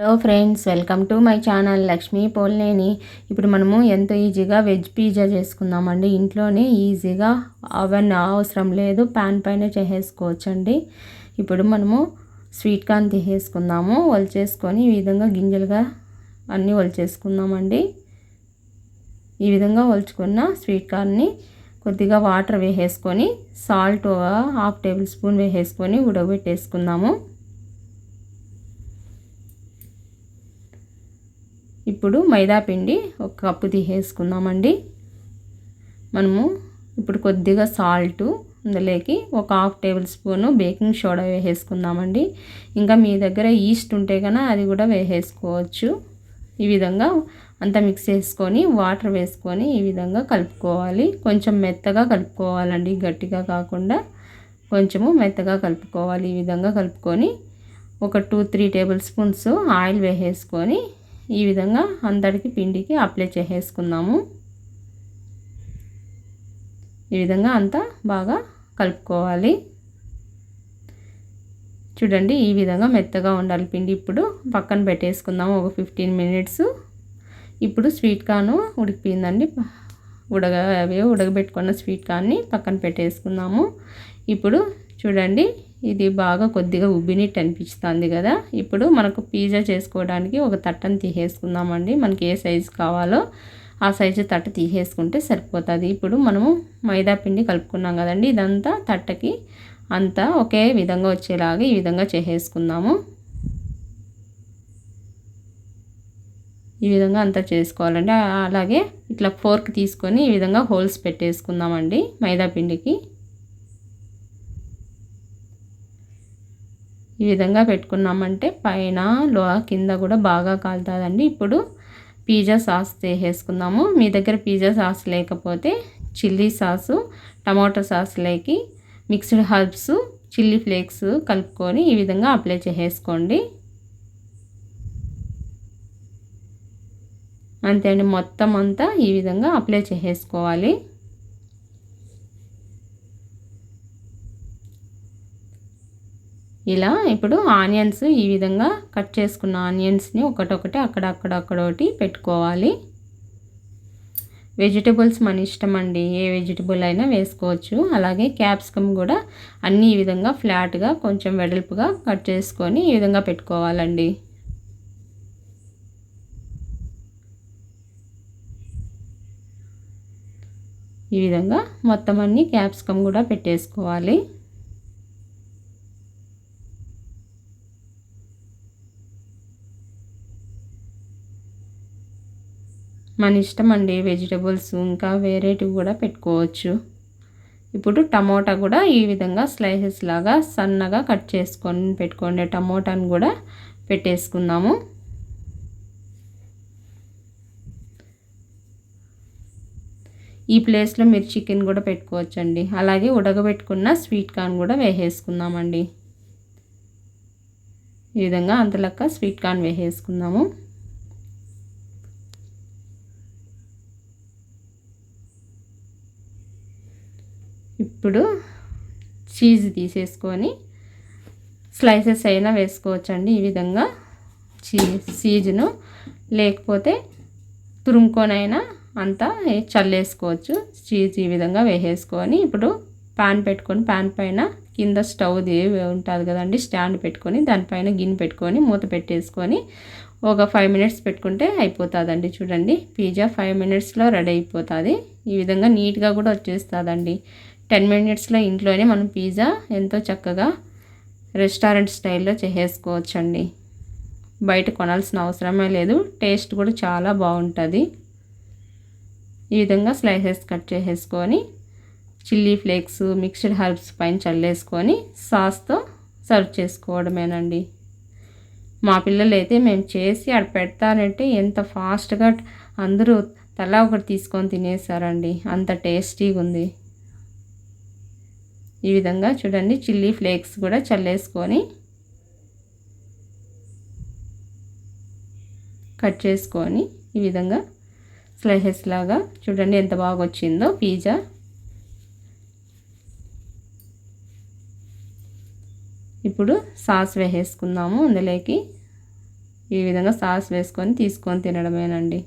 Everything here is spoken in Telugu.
Hello friends welcome to my channel Lakshmi Polneni. ఇప్పుడు మనము ఎంతో ఈజీగా వెజ్ పిజ్జా చేసుకుందామండి. ఇంట్లోనే ఈజీగా అవన్ అవసరం లేదు ప్యాన్ పైన చేసేసుకోవచ్చండి. ఇప్పుడు మనము స్వీట్ కార్న్ తీసేసుకుందాము. వలిచేసుకొని ఈ విధంగా గింజలుగా అన్నీ వలిచేసుకుందామండి ఈ విధంగా వలుచుకున్న స్వీట్ కార్న్ని కొద్దిగా వాటర్ వేసేసుకొని సాల్ట్ హాఫ్ టేబుల్ స్పూన్ వేసేసుకొని ఉడకబెట్టేసుకుందాము. ఇప్పుడు మైదా పిండి ఒక కప్పు తీసేసుకుందామండి. మనము ఇప్పుడు కొద్దిగా సాల్ట్ అందులోకి ఒక half table spoon baking soda వేసేసుకుందామండి. ఇంకా మీ దగ్గర ఈస్ట్ ఉంటే కన్నా అది కూడా వేసేసుకోవచ్చు. ఈ విధంగా అంతా మిక్స్ చేసుకొని వాటర్ వేసుకొని ఈ విధంగా కలుపుకోవాలి. కొంచెం మెత్తగా కలుపుకోవాలండి. గట్టిగా కాకుండా కొంచెము మెత్తగా కలుపుకోవాలి. ఈ విధంగా కలుపుకొని ఒక two three table spoons oil వేసేసుకొని ఈ విధంగా అందరికి పిండికి అప్లై చేసేసుకుందాము. ఈ విధంగా అంతా బాగా కలుపుకోవాలి. చూడండి ఈ విధంగా మెత్తగా ఉండాలి పిండి. ఇప్పుడు పక్కన పెట్టేసుకుందాము ఒక ఫిఫ్టీన్ మినిట్స్ ఇప్పుడు స్వీట్ కాను ఉడికిపోయిందండి. ఉడగ అవే ఉడకబెట్టుకున్న స్వీట్ కాన్ని పక్కన పెట్టేసుకుందాము. ఇప్పుడు చూడండి ఇది బాగా కొద్దిగా ఉబ్బినట్టు అనిపిస్తుంది కదా. ఇప్పుడు మనకు పిజ్జా చేసుకోవడానికి ఒక తట్టను తీసేసుకుందామండి. మనకి ఏ సైజు కావాలో ఆ సైజు తట్ట తీసేసుకుంటే సరిపోతుంది. ఇప్పుడు మనము మైదా పిండి కలుపుకున్నాం కదండి. ఇదంతా తట్టకి అంతా ఒకే విధంగా వచ్చేలాగా ఈ విధంగా చేసేసుకుందాము. ఈ విధంగా అంతా చేసుకోవాలండి. అలాగే ఇట్లా ఫోర్క్ తీసుకొని ఈ విధంగా హోల్స్ పెట్టేసుకుందామండి మైదా పిండికి. ఈ విధంగా పెట్టుకున్నామంటే పైన లో కింద కూడా బాగా కాలుతుందండి. ఇప్పుడు పిజ్జా సాస్ వేసేసుకుందాము మీ దగ్గర పిజ్జా సాస్ లేకపోతే చిల్లీ సాసు టమాటో సాస్ లేకి మిక్స్డ్ హర్బ్స్ చిల్లీ ఫ్లేక్స్ కలుపుకొని ఈ విధంగా అప్లై చేసేసుకోండి. అంతే అండి. మొత్తం అంతా ఈ విధంగా అప్లై చేసేసుకోవాలి. ఇలా ఇప్పుడు ఆనియన్స్ ఈ విధంగా కట్ చేసుకున్న ఆనియన్స్ని ఒకటొకటి అక్కడ అక్కడొకటి పెట్టుకోవాలి. వెజిటబుల్స్ మన ఇష్టం అండి. ఏ వెజిటబుల్ అయినా వేసుకోవచ్చు. అలాగే క్యాప్సికమ్ కూడా అన్నీ ఈ విధంగా ఫ్లాట్గా కొంచెం వెడల్పుగా కట్ చేసుకొని ఈ విధంగా పెట్టుకోవాలండి. ఈ విధంగా మొత్తం అన్నీ క్యాప్సికమ్ కూడా పెట్టేసుకోవాలి. మన ఇష్టం అండి వెజిటబుల్స్ ఇంకా వేరేటివి కూడా పెట్టుకోవచ్చు. ఇప్పుడు టమోటా కూడా ఈ విధంగా స్లైసెస్ లాగా సన్నగా కట్ చేసుకొని పెట్టుకోండి. టమోటాను కూడా పెట్టేసుకుందాము. ఈ ప్లేస్లో మీరు చికెన్ కూడా పెట్టుకోవచ్చండి. అలాగే ఉడకబెట్టుకున్న స్వీట్ కార్న్ కూడా వేసేసుకుందామండి. ఈ విధంగా అంతలక్క స్వీట్ కార్న్ వేసేసుకుందాము. ఇప్పుడు చీజ్ తీసేసుకొని స్లైసెస్ అయినా వేసుకోవచ్చండి ఈ విధంగా చీ చీజ్ను. లేకపోతే తురుముకొనైనా అంతా చల్లేసుకోవచ్చు. చీజ్ ఈ విధంగా వేసేసుకొని ఇప్పుడు ప్యాన్ పెట్టుకొని ప్యాన్ పైన కింద స్టవ్ది ఉంటుంది కదండి స్టాండ్ పెట్టుకొని దానిపైన గిన్నె పెట్టుకొని మూత పెట్టేసుకొని ఒక ఫైవ్ మినిట్స్ పెట్టుకుంటే అయిపోతుందండి చూడండి. పిజ్జా ఫైవ్ మినిట్స్లో రెడీ అయిపోతుంది. ఈ విధంగా నీట్గా కూడా వచ్చేస్తుందండి. టెన్ మినిట్స్లో ఇంట్లోనే మనం పిజ్జా ఎంతో చక్కగా రెస్టారెంట్ స్టైల్లో చేసేసుకోవచ్చండి. బయట కొనాల్సిన అవసరమే లేదు. టేస్ట్ కూడా చాలా బాగుంటుంది. ఈ విధంగా స్లైసెస్ కట్ చేసేసుకొని చిల్లీ ఫ్లేక్స్ మిక్స్డ్ హర్బ్స్ పైన చల్లేసుకొని సాస్తో సర్వ్ చేసుకోవడమేనండి. మా పిల్లలు అయితే మేము చేసి అక్కడ పెడతానంటే ఎంత ఫాస్ట్గా అందరూ తలా ఒకటి తీసుకొని తినేసారండి. అంత టేస్టీగా ఉంది ఈ విధంగా చూడండి చిల్లీ ఫ్లేక్స్ కూడా చల్లేసుకొని కట్ చేసుకొని ఈ విధంగా స్లైసెస్ లాగా చూడండి ఎంత బాగా వచ్చిందో పిజ్జా. ఇప్పుడు సాస్ వేసేసుకుందాము అందులోకి ఈ విధంగా సాస్ వేసుకొని తీసుకొని తినడమేనండి.